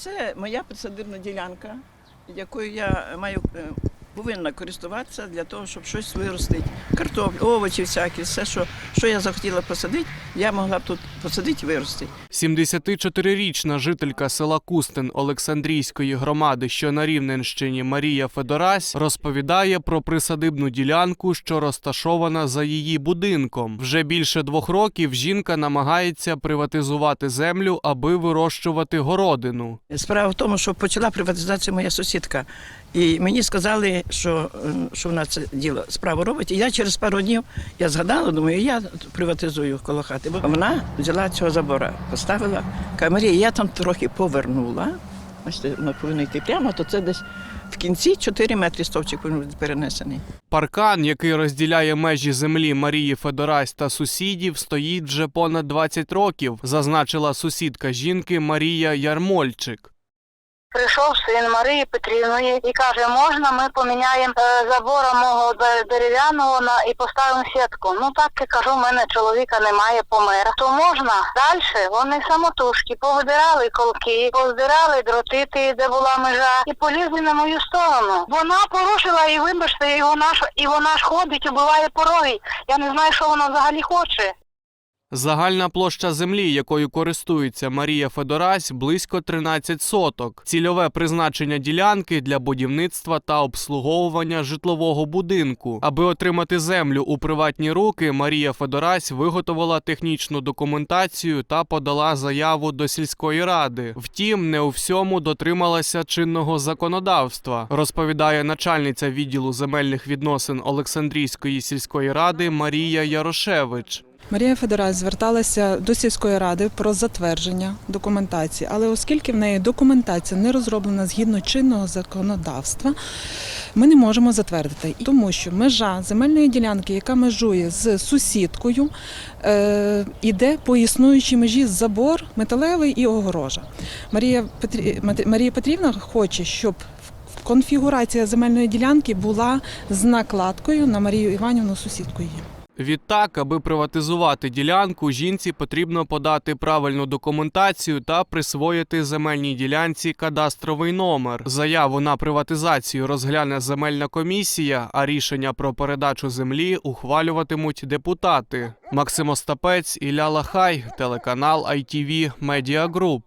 Це моя присадибна ділянка, якою я маю е, повинна користуватися для того, щоб щось виростити. Картоплю, овочі всякі, все, що, що я захотіла посадити, я могла б тут посадити і виростити. 74-річна жителька села Кустин Олександрійської громади, що на Рівненщині Марія Федорась, розповідає про присадибну ділянку, що розташована за її будинком. Вже більше двох років жінка намагається приватизувати землю, аби вирощувати городину. Справа в тому, що почала приватизацію моя сусідка. І мені сказали, що, е, що вона це діло справу робить. І я через пару днів я згадала, думаю, я приватизую коло хати. Бо вона взяла цього забора, поставила. Каже, Марія, я там трохи повернула. Бачите, ми повинні йти прямо, то це десь в кінці 4 метри стовпчик перенесений. Паркан, який розділяє межі землі Марії Федорась та сусідів, стоїть вже понад 20 років, зазначила сусідка жінки Марія Ярмольчик. Прийшов син Марії Петрівної і каже, можна ми поміняємо е, забора мого дерев'яного на і поставимо сітку. Ну так я кажу, в мене чоловіка немає, помер. То можна далі. Вони самотужки повидирали колки, повидирали дротити, де була межа, і полізли на мою сторону. Вона порушила і вибачте, і вона ж і вона ж ходить, убиває пороги. Я не знаю, що вона взагалі хоче. Загальна площа землі, якою користується Марія Федорась, близько 13 соток. Цільове призначення ділянки для будівництва та обслуговування житлового будинку. Аби отримати землю у приватні руки, Марія Федорась виготовила технічну документацію та подала заяву до сільської ради. Втім, не у всьому дотрималася чинного законодавства, розповідає начальниця відділу земельних відносин Олександрійської сільської ради Марія Ярошевич. Марія Федорась зверталася до сільської ради про затвердження документації, але оскільки в неї документація не розроблена згідно чинного законодавства, ми не можемо затвердити, тому що межа земельної ділянки, яка межує з сусідкою, е, іде по існуючій межі забор металевий і огорожа. Марія. Марія Петрівна хоче, щоб конфігурація земельної ділянки була з накладкою на Марію Іванівну, сусідку її. Відтак, аби приватизувати ділянку, жінці потрібно подати правильну документацію та присвоїти земельній ділянці кадастровий номер. Заяву на приватизацію розгляне земельна комісія, а рішення про передачу землі ухвалюватимуть депутати. Максим Остапець, Ілля Лахай, телеканал ITV Media Group.